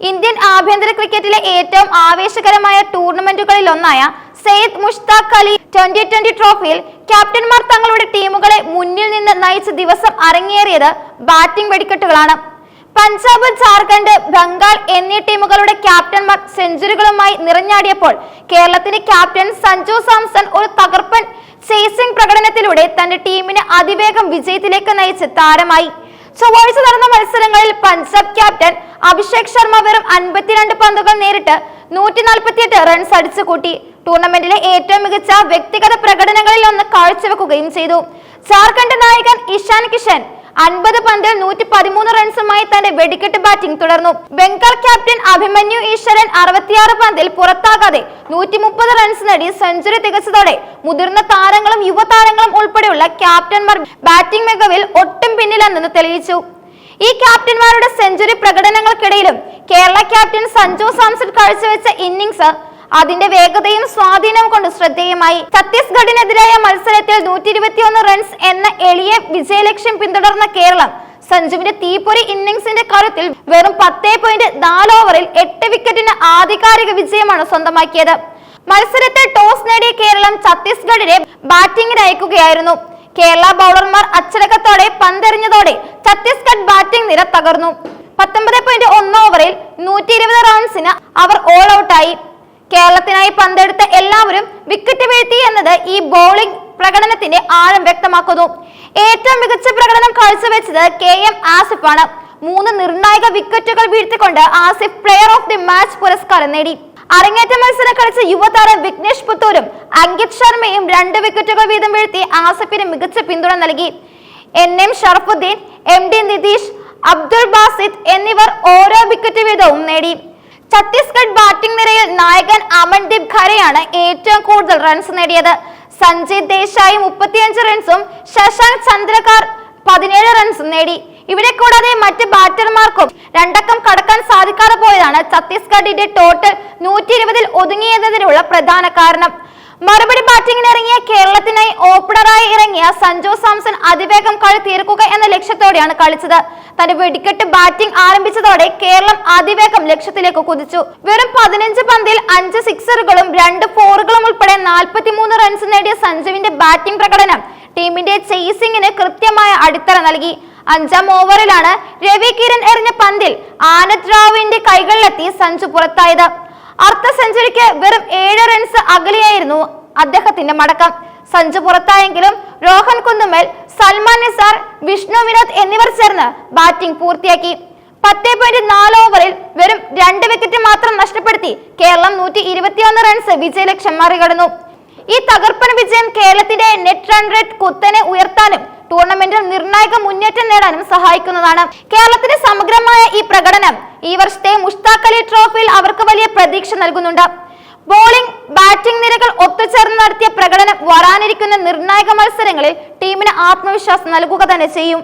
Indian ആഭ്യന്തര ക്രിക്കറ്റിലെ ഏറ്റവും ആവേശകരമായ ടൂർണമെന്റുകളിൽ ഒന്നായ സെയ്ദ് മുഷ്താഖ് അലി ട്വന്റി ട്വന്റി ട്രോഫിയിൽ ക്യാപ്റ്റന്മാർ തങ്ങളുടെ ടീമുകളെ മുന്നിൽ നിന്ന് നയിച്ച ദിവസം അരങ്ങേറിയത് ബാറ്റിംഗ് വെടിക്കെട്ടുകളാണ്. പഞ്ചാബ് ജാർഖണ്ഡ് ബംഗാൾ എന്നീ ടീമുകളുടെ ക്യാപ്റ്റന്മാർ സെഞ്ചുറികളുമായി നിറഞ്ഞാടിയപ്പോൾ കേരളത്തിന്റെ ക്യാപ്റ്റൻ സഞ്ജു സാംസൺ ഒരു തകർപ്പൻ ചേസിംഗ് പ്രകടനത്തിലൂടെ തന്റെ ടീമിനെ അതിവേഗം വിജയത്തിലേക്ക് നയിച്ച് താരമായി. ചൊവ്വാഴ്ച നടന്ന മത്സരങ്ങളിൽ പഞ്ചാബ് ക്യാപ്റ്റൻ അഭിഷേക് ശർമ്മ വെറും അൻപത്തിരണ്ട് പന്തുകൾ നേരിട്ട് നൂറ്റി നാൽപ്പത്തിയെട്ട് റൺസ് അടിച്ചു കൂട്ടി ടൂർണമെന്റിലെ ഏറ്റവും മികച്ച വ്യക്തിഗത പ്രകടനങ്ങളിൽ ഒന്ന് കാഴ്ചവെക്കുകയും ചെയ്തു. ജാർഖണ്ഡ് നായകൻ ഇഷാൻ കിഷൻ അൻപത് പന്തിൽ നൂറ്റി പതിമൂന്ന് റൺസുമായി തന്റെ വെടിക്കെട്ട് ബാറ്റിംഗ് തുടർന്നു. ബംഗാൾ ക്യാപ്റ്റൻ അഭിമന്യു ഈശ്വരൻ അറുപത്തിയാറ് പന്തിൽ പുറത്താകാതെ നൂറ്റി മുപ്പത് റൺസ് നേടി സെഞ്ചുറി തികച്ചതോടെ മുതിർന്ന താരങ്ങളും യുവതാരങ്ങളും ഉൾപ്പെടെയുള്ള ക്യാപ്റ്റന്മാർ ബാറ്റിംഗ് മികവിൽ ഒട്ടും പിന്നിലെന്ന് തെളിയിച്ചു. ഈ ക്യാപ്റ്റന്മാരുടെ സെഞ്ചുറി പ്രകടനങ്ങൾക്കിടയിലും കേരള ക്യാപ്റ്റൻ സഞ്ജു സാംസൺ കാഴ്ചവെച്ച ഇന്നിംഗ്സ് അതിന്റെ വേഗതയും സ്വാധീനവും കൊണ്ട് ശ്രദ്ധേയമായി. ഛത്തീസ്ഗഡിനെതിരായ മത്സരത്തിൽ നൂറ്റി ഇരുപത്തിയൊന്ന് റൺസ് എന്ന എളിയ വിജയലക്ഷ്യം പിന്തുടർന്ന കേരളം സഞ്ജുവിന്റെ തീപ്പൊരി ഇന്നിംഗ്സിന്റെ കരുത്തിൽ വെറും പത്തേ പോയിന്റ് നാല് ഓവറിൽ എട്ട് വിക്കറ്റിന് ആധികാരിക വിജയമാണ് സ്വന്തമാക്കിയത്. മത്സരത്തിൽ ടോസ് നേടിയ കേരളം ഛത്തീസ്ഗഡിനെ ബാറ്റിംഗിന് അയക്കുകയായിരുന്നു. കേരള ബൗളർമാർ അച്ചടക്കത്തോടെ പന്തെറിഞ്ഞതോടെ ഛത്തീസ്ഗഡ് ബാറ്റിംഗ് നിര തകർന്നു. പത്തൊമ്പത് പോയിന്റ് ഒന്ന് ഓവറിൽ നൂറ്റി ഇരുപത് റൺസിന് അവർ ഓൾ ഔട്ടായി കേരളത്തിനായി പന്തെടുത്ത എല്ലാവരും വിക്കറ്റ് വീഴ്ത്തി എന്നത് ഈ ബൗളിംഗ് പ്രകടനത്തിന്റെ ആഴം വ്യക്തമാക്കുന്നു. ഏറ്റവും മികച്ച പ്രകടനം കാഴ്ചവെച്ചത് കെ എം ആസിഫ് ആണ്. മൂന്ന് നിർണായക വിക്കറ്റുകൾ വീഴ്ത്തിക്കൊണ്ട് Asif player of the match പുരസ്കാരം നേടി. അരങ്ങേറ്റ മത്സരം കളിച്ച യുവതാരം വിഘ്നേഷ് പുത്തൂരും അങ്കിത് ശർമ്മയും രണ്ട് വിക്കറ്റുകൾ വീതം വീഴ്ത്തി ആസിഫിന് മികച്ച പിന്തുണ നൽകി. N M Sharafuddeen M D Nidheesh Abdul Basith എന്നിവർ ഓരോ വിക്കറ്റ് വീതവും നേടി. ഛത്തീസ്ഗഡ് ബാറ്റിംഗ് നിരയിൽ നായകൻ അമൻദീപ് ഖരയാണ് ഏറ്റവും കൂടുതൽ റൺസ് നേടിയത്. സഞ്ജയ് ദേശായി മുപ്പത്തിയഞ്ച് റൺസും ശശാങ്ക് ചന്ദ്രകാർ പതിനേഴ് റൺസും നേടി. ഇവിടെ കൂടാതെ മറ്റ് ബാറ്റർമാർക്കും രണ്ടക്കം കടക്കാൻ സാധിക്കാതെ പോയതാണ് ഛത്തീസ്ഗഡിന്റെ ടോട്ടൽ നൂറ്റി ഇരുപതിൽ ഒതുങ്ങിയതിനുള്ള പ്രധാന കാരണം. മറുപടി ബാറ്റിംഗിനിറങ്ങിയ കേരളത്തിനായി ഓപ്പണറായി ഇറങ്ങിയ സഞ്ജു സാംസൺ അതിവേഗം കളി തീർക്കുക എന്ന ലക്ഷ്യത്തോടെയാണ് കളിച്ചത്. തന്റെ വെടിക്കെട്ട് ബാറ്റിംഗ് ആരംഭിച്ചതോടെ കേരളം അതിവേഗം ലക്ഷ്യത്തിലേക്ക് കുതിച്ചു. വെറും പതിനഞ്ച് പന്തിൽ അഞ്ച് സിക്സറുകളും രണ്ട് ഫോറുകളും ഉൾപ്പെടെ നാൽപ്പത്തിമൂന്ന് റൺസ് നേടിയ സഞ്ജുവിന്റെ ബാറ്റിംഗ് പ്രകടനം ടീമിന്റെ ചേസിംഗിന് കൃത്യമായ അടിത്തറ നൽകി. അഞ്ചാം ഓവറിലാണ് രവി കിരൺ എറിഞ്ഞ പന്തിൽ ആനന്ദ് റാവുവിന്റെ കൈകളിലെത്തി സഞ്ജു പുറത്തായത്. അർദ്ധ സെഞ്ചുറിക്ക് വെറും ഏഴ് റൺസ് അകലെയായിരുന്നു അദ്ദേഹത്തിന്റെ മടക്കം. സഞ്ജു പുറത്തായെങ്കിലും രോഹൻ കുന്നുമൽ സൽമാൻ നിസാർ വിഷ്ണു വിനോദ് എന്നിവർ ചേർന്ന് ബാറ്റിംഗ് പൂർത്തിയാക്കി. പത്തേ പോയിന്റ് നാല് ഓവറിൽ വെറും രണ്ട് വിക്കറ്റ് മാത്രം നഷ്ടപ്പെടുത്തി കേരളം നൂറ്റി ഇരുപത്തിയൊന്ന് റൺസ് വിജയലക്ഷ്യം മറികടന്നു. ഈ തകർപ്പൻ വിജയം കേരളത്തിന്റെ നെറ്റ് റൺ റേറ്റ് കുത്തനെ ഉയർത്താനും ടൂർണമെന്റിൽ നിർണായക മുന്നേറ്റം നേടാനും സഹായിക്കുന്നതാണ്. കേരളത്തിന്റെ സമഗ്രമായ ഈ പ്രകടനം ഈ വർഷത്തെ മുഷ്താഖ് അലി ട്രോഫിയിൽ അവർക്ക് വലിയ പ്രതീക്ഷ നൽകുന്നുണ്ട്. ബോളിംഗ് ബാറ്റിംഗ് നിരകൾ ഒത്തുചേർന്ന് നടത്തിയ പ്രകടനം വരാനിരിക്കുന്ന നിർണായക മത്സരങ്ങളിൽ ടീമിന് ആത്മവിശ്വാസം നൽകുക തന്നെ ചെയ്യും.